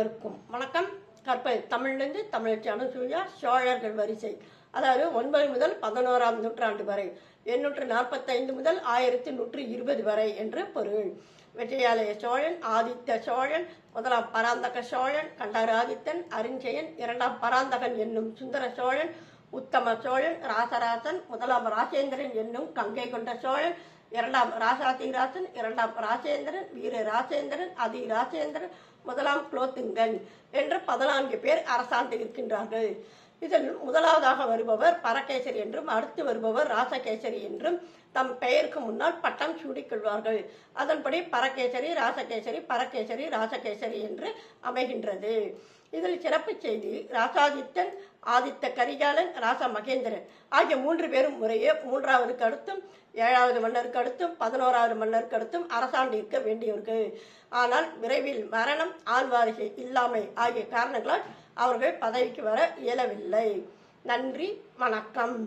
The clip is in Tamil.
இருக்கும். வணக்கம். கற்பை தமிழ்லேருந்து தமிழச்சி அனுசூயா சோழர்கள் வரிசை. அதாவது ஒன்பது முதல் பதினோராம் நூற்றாண்டு வரை. எண்ணூற்று நாற்பத்தைந்து முதல் ஆயிரத்தி நூற்று இருபது வரை என்று பொருள். விஜயாலய சோழன் ஆதித்த சோழன் முதலாம் பராந்தக சோழன் கண்டராதித்தன் அரிஞ்சயன் இரண்டாம் பராந்தகன் என்னும் சுந்தர சோழன் உத்தம சோழன் ராசராசன் முதலாம் ராஜேந்திரன் என்னும் கங்கை கொண்ட சோழன் இரண்டாம் ராசாதிராசன் இரண்டாம் ராஜேந்திரன் வீர ராஜேந்திரன் அதி ராஜேந்திரன் முதலாம் குலோத்துங்கன் என்று பதினான்கு பேர் அரசாண்டு இருக்கின்றார்கள். இதில் முதலாவதாக வருபவர் பரகேசரி என்றும் அடுத்து வருபவர் ராசகேசரி என்றும் தம் பெயருக்கு முன்னால் பட்டம் சூடிக்கொள்வார்கள். அதன்படி பரகேசரி ராசகேசரி பரகேசரி ராசகேசரி என்று அமைகின்றது. இதில் சிறப்பு செய்தி ராசாதித்தன் ஆதித்த கரிகாலன் ராசா மகேந்திரன். ஆகிய மூன்று பேரும் முறையே மூன்றாவது அடுத்தும் ஏழாவது மன்னருக்கு அடுத்தும் பதினோராவது மன்னருக்கு அடுத்தும் அரசாண்டு இருக்க வேண்டியவர்கள். ஆனால் விரைவில் மரணம் ஆழ்வாரிகை இல்லாமை ஆகிய காரணங்களால் அவர்கள் பதவிக்கு வர இயலவில்லை. நன்றி வணக்கம்.